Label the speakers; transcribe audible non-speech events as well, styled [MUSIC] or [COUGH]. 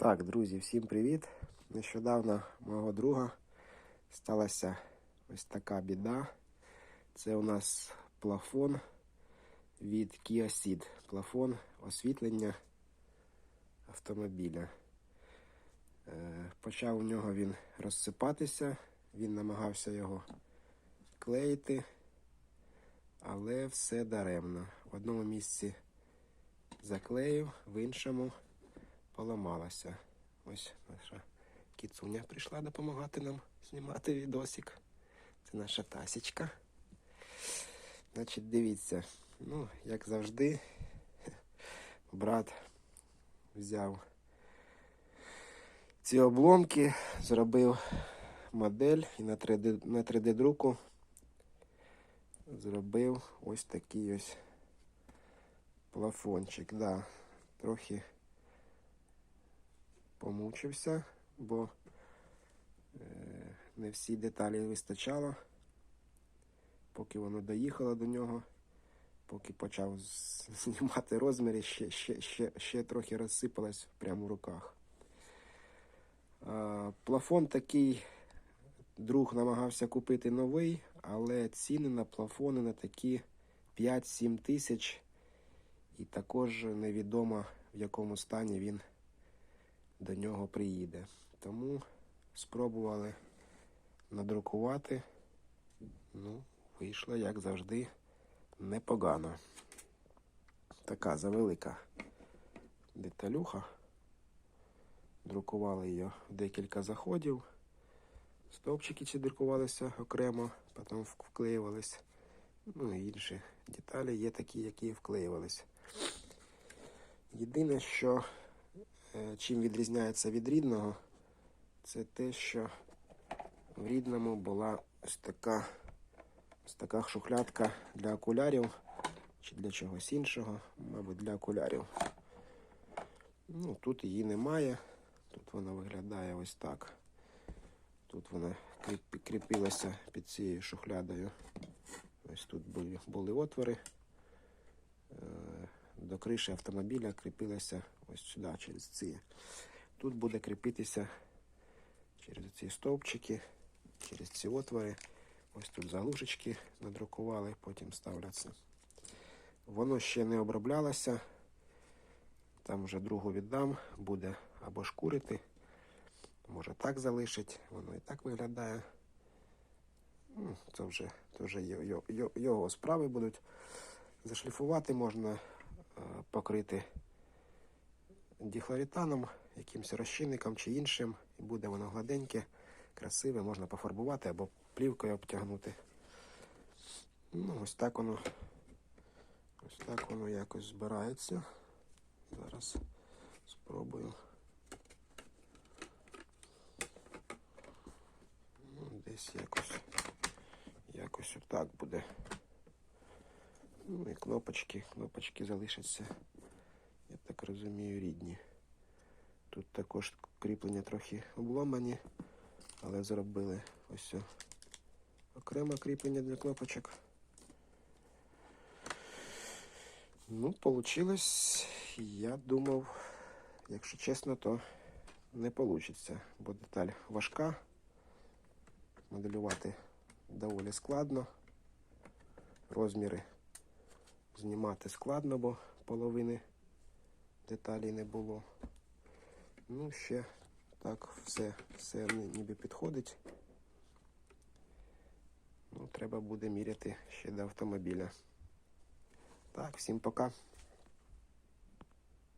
Speaker 1: Так, друзі, всім привіт! Нещодавно мого друга сталася ось така біда. Це у нас плафон від Ceed. Плафон освітлення автомобіля. Е, Почав у нього він розсипатися, він намагався його клеїти, але все даремно. В одному місці заклеїв, в іншому поламалася. Ось наша кіцуня прийшла допомагати нам знімати відосик. Це наша тасічка. Значить, дивіться, ну, як завжди, брат взяв ці обломки, зробив модель і на 3D, на 3D друку зробив ось такий ось плафончик. Да, трохи помучився, бо е, не всі деталі вистачало. Поки воно доїхало до нього, поки почав [LAUGHS] знімати розміри, ще, ще, ще, ще трохи розсипалось прямо в руках. Плафон такий, друг намагався купити новий, але ціни на плафони на такі 5-7 тисяч. І також невідомо в якому стані він до нього приїде. Тому спробували надрукувати. Ну, вийшло, як завжди, непогано. Така завелика деталюха. Друкували її декілька заходів. Стовпчики ці друкувалися окремо, потім вклеювались. Ну і інші деталі є такі, які вклеювались. Єдине, що Чим відрізняється від рідного, це те, що в рідному була ось така, ось така шухлядка для окулярів чи для чогось іншого, мабуть, для окулярів. Ну, тут її немає. Тут вона виглядає ось так. Тут вона кріпилася під цією шухлядою. Ось тут були, були отвори. До криші автомобіля кріпилася ось сюди, через ці. Тут буде кріпитися через ці стовпчики, через ці отвори. Ось тут заглушечки надрукували, потім ставляться. Воно ще не оброблялося. Там вже другу віддам, буде або шкурити, може так залишить, воно і так виглядає. Ну, це вже, це вже його, його, справи будуть. Зашліфувати можна, покрити діхлорітаном, якимось розчинником чи іншим, і буде воно гладеньке, красиве, можна пофарбувати або плівкою обтягнути. Ну, ось так воно. Ось так воно якось збирається. Зараз спробую. Ну, десь якось, якось отак буде. Ну і кнопочки, кнопочки залишаться, я так розумію, рідні. Тут також кріплення трохи обломані, але зробили ось окреме кріплення для кнопочок. Ну, получилось, я думав, якщо чесно, то не вийде, бо деталь важка. Моделювати доволі складно. Розміри знімати складно, бо половини деталей не було. Ну, ще так все, все ніби підходить. Ну, треба буде міряти ще до автомобіля. Так, всім пока.